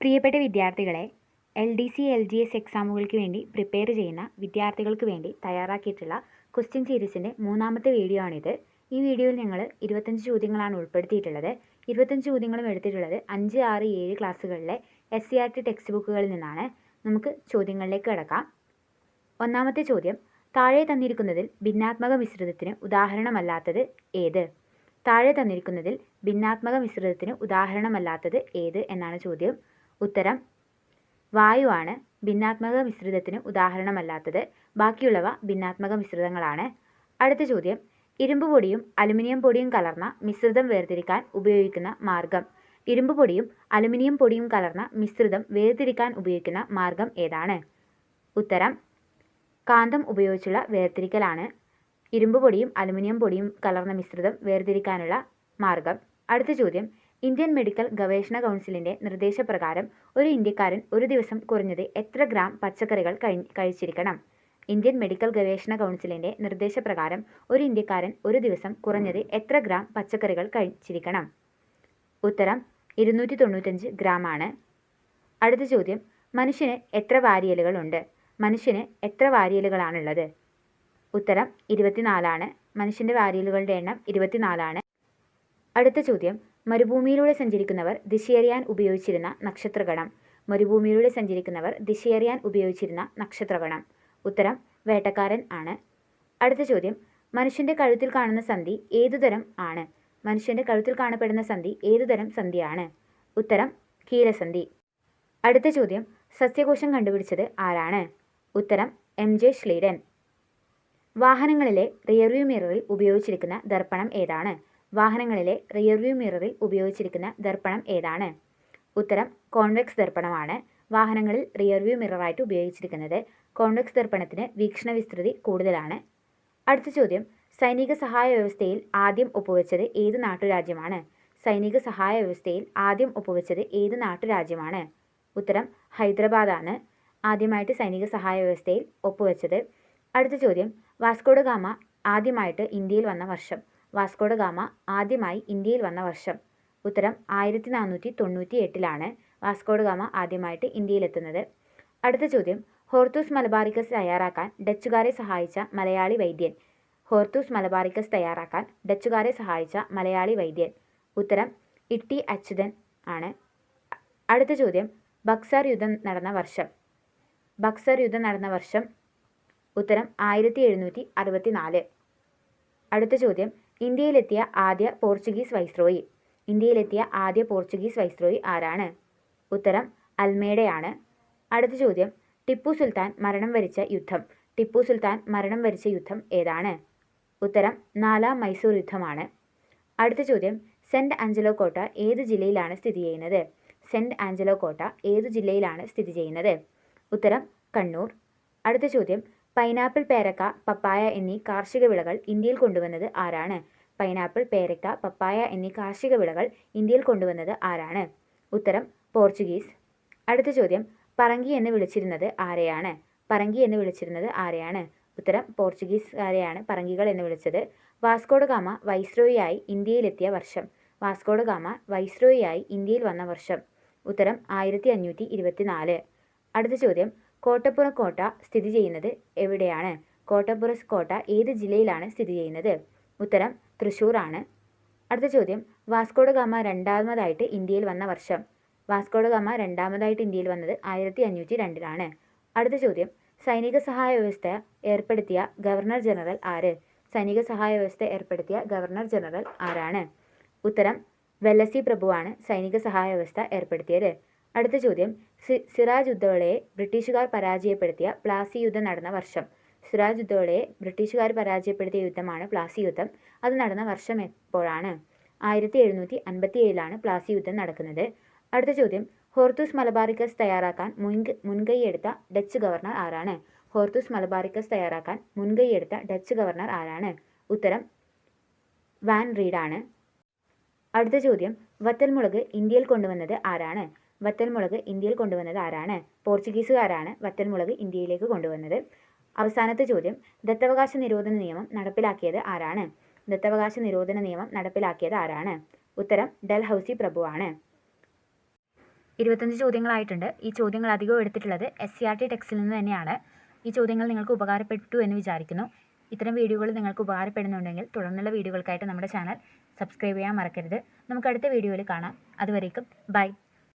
പ്രിയപ്പെട്ട വിദ്യാർത്ഥികളെ L D C L G S എക്സാമുകൾക്ക് വേണ്ടി പ്രിപ്പയർ ചെയ്യുന്ന വിദ്യാർത്ഥികൾക്ക് വേണ്ടി തയ്യാറാക്കിയിട്ടുള്ള ക്വസ്റ്റ്യൻ സീരീസിന്റെ മൂന്നാമത്തെ വീഡിയോ ആണിത്. ഈ വീഡിയോയിൽ ഞങ്ങൾ ഇരുപത്തഞ്ച് ചോദ്യങ്ങളാണ് ഉൾപ്പെടുത്തിയിട്ടുള്ളത്. ഇരുപത്തഞ്ച് ചോദ്യങ്ങളും എടുത്തിട്ടുള്ളത് അഞ്ച് ആറ് ഏഴ് ക്ലാസ്സുകളിലെ S C R T text ബുക്കുകളിൽ നിന്നാണ്. നമുക്ക് ചോദ്യങ്ങളിലേക്ക് കിടക്കാം. ഒന്നാമത്തെ ചോദ്യം താഴെ തന്നിരിക്കുന്നതിൽ ഭിന്നാത്മക മിശ്രിതത്തിന് ഉദാഹരണമല്ലാത്തത് ഏത്? താഴെ തന്നിരിക്കുന്നതിൽ ഭിന്നാത്മക മിശ്രിതത്തിന് ഉദാഹരണമല്ലാത്തത് ഏത് എന്നാണ് ചോദ്യം. ഉത്തരം. വായുവാണ് ഭിന്നാത്മക മിശ്രിതത്തിന് ഉദാഹരണമല്ലാത്തത്. ബാക്കിയുള്ളവ ഭിന്നാത്മക മിശ്രിതങ്ങളാണ്. അടുത്ത ചോദ്യം. ഇരുമ്പ് പൊടിയും അലുമിനിയം പൊടിയും കലർന്ന മിശ്രിതം വേർതിരിക്കാൻ ഉപയോഗിക്കുന്ന മാർഗം. ഇരുമ്പ് പൊടിയും അലുമിനിയം പൊടിയും കലർന്ന മിശ്രിതം വേർതിരിക്കാൻ ഉപയോഗിക്കുന്ന മാർഗം ഏതാണ്? ഉത്തരം. കാന്തം ഉപയോഗിച്ചുള്ള വേർതിരിക്കലാണ്. ഇരുമ്പ് പൊടിയും അലുമിനിയം പൊടിയും കലർന്ന മിശ്രിതം വേർതിരിക്കാനുള്ള മാർഗം. അടുത്ത ചോദ്യം. ഇന്ത്യൻ മെഡിക്കൽ ഗവേഷണ കൗൺസിലിന്റെ നിർദ്ദേശപ്രകാരം ഒരു ഇന്ത്യക്കാരൻ ഒരു ദിവസം കുറഞ്ഞത് എത്ര ഗ്രാം പച്ചക്കറികൾ കഴി കഴിച്ചിരിക്കണം? ഇന്ത്യൻ മെഡിക്കൽ ഗവേഷണ കൗൺസിലിന്റെ നിർദ്ദേശപ്രകാരം ഒരു ഇന്ത്യക്കാരൻ ഒരു ദിവസം കുറഞ്ഞത് എത്ര ഗ്രാം പച്ചക്കറികൾ കഴിച്ചിരിക്കണം? ഉത്തരം ഇരുന്നൂറ്റി തൊണ്ണൂറ്റഞ്ച് ഗ്രാം ആണ്. അടുത്ത ചോദ്യം മനുഷ്യന് എത്ര വാരിയലുകളുണ്ട്? മനുഷ്യന് എത്ര വാരിയലുകളാണുള്ളത്? ഉത്തരം ഇരുപത്തിനാലാണ് മനുഷ്യന്റെ വാരിയലുകളുടെ എണ്ണം ഇരുപത്തിനാലാണ് അടുത്ത ചോദ്യം മരുഭൂമിയിലൂടെ സഞ്ചരിക്കുന്നവർ ദിശയറിയാൻ ഉപയോഗിച്ചിരുന്ന നക്ഷത്രഗണം. മരുഭൂമിയിലൂടെ സഞ്ചരിക്കുന്നവർ ദിശയറിയാൻ ഉപയോഗിച്ചിരുന്ന നക്ഷത്രഗണം. ഉത്തരം വേട്ടക്കാരൻ ആണ്. അടുത്ത ചോദ്യം മനുഷ്യന്റെ കഴുത്തിൽ കാണുന്ന സന്ധി ഏതുതരം ആണ്? മനുഷ്യന്റെ കഴുത്തിൽ കാണപ്പെടുന്ന സന്ധി ഏതുതരം സന്ധിയാണ്? ഉത്തരം കീലസന്ധി. അടുത്ത ചോദ്യം സസ്യകോശം കണ്ടുപിടിച്ചത് ആരാണ്? ഉത്തരം എം ജെ ഷ്ലീഡൻ വാഹനങ്ങളിലെ റിയർവ്യൂ മിററിൽ ഉപയോഗിച്ചിരിക്കുന്ന ദർപ്പണം ഏതാണ്? വാഹനങ്ങളിലെ റിയർവ്യൂ മിററിൽ ഉപയോഗിച്ചിരിക്കുന്ന ദർപ്പണം ഏതാണ്? ഉത്തരം കോൺവെക്സ് ദർപ്പണമാണ്. വാഹനങ്ങളിൽ റിയർവ്യൂ മിററായിട്ട് ഉപയോഗിച്ചിരിക്കുന്നത് കോൺവെക്സ് ദർപ്പണത്തിന് വീക്ഷണ വിസ്തൃതി കൂടുതലാണ്. അടുത്ത ചോദ്യം സൈനിക സഹായ വ്യവസ്ഥയിൽ ആദ്യം ഒപ്പുവെച്ചത് ഏത് നാട്ടുരാജ്യമാണ്? സൈനിക സഹായ വ്യവസ്ഥയിൽ ആദ്യം ഒപ്പുവെച്ചത് ഏത് നാട്ടുരാജ്യമാണ്? ഉത്തരം ഹൈദരാബാദാണ്. ആദ്യമായിട്ട് സൈനിക സഹായ വ്യവസ്ഥയിൽ ഒപ്പുവെച്ചത്. അടുത്ത ചോദ്യം വാസ്കോഡ ഗാമ ആദ്യമായിട്ട് ഇന്ത്യയിൽ വന്ന വർഷം. വാസ്കോഡ ഗാമ ആദ്യമായി ഇന്ത്യയിൽ വന്ന വർഷം. ഉത്തരം ആയിരത്തി നാനൂറ്റി തൊണ്ണൂറ്റി എട്ടിലാണ് വാസ്കോഡ ഗാമ ആദ്യമായിട്ട് ഇന്ത്യയിലെത്തുന്നത്. അടുത്ത ചോദ്യം. ഹോർത്തൂസ് മലബാറിക്കസ് തയ്യാറാക്കാൻ ഡച്ചുകാരെ സഹായിച്ച മലയാളി വൈദ്യൻ. ഹോർത്തൂസ് മലബാറിക്കസ് തയ്യാറാക്കാൻ ഡച്ചുകാരെ സഹായിച്ച മലയാളി വൈദ്യൻ. ഉത്തരം ഇട്ടി അച്യുതൻ ആണ്. അടുത്ത ചോദ്യം. ബക്സർ യുദ്ധം നടന്ന വർഷം. ബക്സർ യുദ്ധം നടന്ന വർഷം. ഉത്തരം ആയിരത്തി എഴുന്നൂറ്റി അറുപത്തി നാല് അടുത്ത ചോദ്യം. ഇന്ത്യയിലെത്തിയ ആദ്യ പോർച്ചുഗീസ് വൈസ്രോയി. ഇന്ത്യയിലെത്തിയ ആദ്യ പോർച്ചുഗീസ് വൈസ്രോയി ആരാണ്? ഉത്തരം അൽമേഡയാണ്. അടുത്ത ചോദ്യം ടിപ്പു സുൽത്താൻ മരണം വരിച്ച യുദ്ധം. ടിപ്പു സുൽത്താൻ മരണം വരിച്ച യുദ്ധം ഏതാണ്? ഉത്തരം നാലാം മൈസൂർ യുദ്ധമാണ്. അടുത്ത ചോദ്യം സെന്റ് ആഞ്ചലോ കോട്ട ഏത് ജില്ലയിലാണ് സ്ഥിതി ചെയ്യുന്നത്? സെന്റ് ആഞ്ചലോ കോട്ട ഏത് ജില്ലയിലാണ് സ്ഥിതി ചെയ്യുന്നത്? ഉത്തരം കണ്ണൂർ. അടുത്ത ചോദ്യം പൈനാപ്പിൾ പേരക്ക പപ്പായ എന്നീ കാർഷിക വിളകൾ ഇന്ത്യയിൽ കൊണ്ടുവന്നത് ആരാണ്? പൈനാപ്പിൾ പേരക്ക പപ്പായ എന്നീ കാർഷിക വിളകൾ ഇന്ത്യയിൽ കൊണ്ടുവന്നത് ആരാണ്? ഉത്തരം പോർച്ചുഗീസ്. അടുത്ത ചോദ്യം പറങ്കി എന്ന് വിളിച്ചിരുന്നത് ആരെയാണ്? പറങ്കി എന്ന് വിളിച്ചിരുന്നത് ആരെയാണ്? ഉത്തരം പോർച്ചുഗീസുകാരെയാണ് പറങ്കികൾ എന്ന് വിളിച്ചത്. വാസ്കോഡ ഗാമ വൈസ്രോയിയായി ഇന്ത്യയിലെത്തിയ വർഷം. വാസ്കോഡ ഗാമ വൈസ്രോയിയായി ഇന്ത്യയിൽ വന്ന വർഷം. ഉത്തരം ആയിരത്തി അഞ്ഞൂറ്റി ഇരുപത്തിനാല്. അടുത്ത ചോദ്യം കോട്ടപ്പുറം കോട്ട സ്ഥിതി ചെയ്യുന്നത് എവിടെയാണ്? കോട്ടപ്പുറ കോട്ട ഏത് ജില്ലയിലാണ് സ്ഥിതി ചെയ്യുന്നത്? ഉത്തരം തൃശ്ശൂർ ആണ് അടുത്ത ചോദ്യം വാസ്കോഡ ഗാമ രണ്ടാമതായിട്ട് ഇന്ത്യയിൽ വന്ന വർഷം. വാസ്കോഡ ഗാമ രണ്ടാമതായിട്ട് ഇന്ത്യയിൽ വന്നത് ആയിരത്തി അഞ്ഞൂറ്റി രണ്ടിലാണ് അടുത്ത ചോദ്യം സൈനിക സഹായ വ്യവസ്ഥ ഏർപ്പെടുത്തിയ ഗവർണർ ജനറൽ ആര്? സൈനിക സഹായ വ്യവസ്ഥ ഏർപ്പെടുത്തിയ ഗവർണർ ജനറൽ ആരാണ്? ഉത്തരം വെല്ലസി പ്രഭുവാണ് സൈനിക സഹായ വ്യവസ്ഥ ഏർപ്പെടുത്തിയത്. അടുത്ത ചോദ്യം. സിറാജ് ഉദ്ദൗളയെ ബ്രിട്ടീഷുകാർ പരാജയപ്പെടുത്തിയ പ്ലാസി യുദ്ധം നടന്ന വർഷം. സിറാജ് ഉദ്ദൗളയെ ബ്രിട്ടീഷുകാർ പരാജയപ്പെടുത്തിയ യുദ്ധമാണ് പ്ലാസി യുദ്ധം. അത് നടന്ന വർഷം എപ്പോഴാണ്? ആയിരത്തി എഴുന്നൂറ്റി അൻപത്തി ഏഴിലാണ് പ്ലാസി യുദ്ധം നടക്കുന്നത്. അടുത്ത ചോദ്യം. ഹോർത്തൂസ് മലബാറിക്കസ് തയ്യാറാക്കാൻ മുൻക മുൻകൈയെടുത്ത ഡച്ച് ഗവർണർ ആരാണ്? ഹോർത്തൂസ് മലബാറിക്കസ് തയ്യാറാക്കാൻ മുൻകൈയെടുത്ത ഡച്ച് ഗവർണർ ആരാണ്? ഉത്തരം വാൻ റീഡാണ്. അടുത്ത ചോദ്യം. വത്തൽമുളക് ഇന്ത്യയിൽ കൊണ്ടുവന്നത് ആരാണ്? വത്തൽമുളക് ഇന്ത്യയിൽ കൊണ്ടുവന്നത് ആരാണ്? പോർച്ചുഗീസുകാരാണ് വത്തൽമുളക് ഇന്ത്യയിലേക്ക് കൊണ്ടുവന്നത്. അവസാനത്തെ ചോദ്യം ദത്തവകാശ നിരോധന നിയമം നടപ്പിലാക്കിയത് ആരാണ്? ദത്തവകാശ നിരോധന നിയമം നടപ്പിലാക്കിയത് ആരാണ്? ഉത്തരം ഡൽഹൌസി പ്രഭുവാണ്. ഇരുപത്തഞ്ച് ചോദ്യങ്ങളായിട്ടുണ്ട്. ഈ ചോദ്യങ്ങൾ അധികവും എടുത്തിട്ടുള്ളത് എസ് സി ആർ ടി ടെക്സ്റ്റിൽ നിന്ന് തന്നെയാണ്. ഈ ചോദ്യങ്ങൾ നിങ്ങൾക്ക് ഉപകാരപ്പെട്ടു എന്ന് വിചാരിക്കുന്നു. ഇത്തരം വീഡിയോകൾ നിങ്ങൾക്ക് ഉപകാരപ്പെടുന്നുണ്ടെങ്കിൽ തുടർന്നുള്ള വീഡിയോകൾക്കായിട്ട് നമ്മുടെ ചാനൽ സബ്സ്ക്രൈബ് ചെയ്യാൻ മറക്കരുത്. നമുക്ക് അടുത്ത വീഡിയോയിൽ കാണാം. അതുവരേക്കും ബൈ.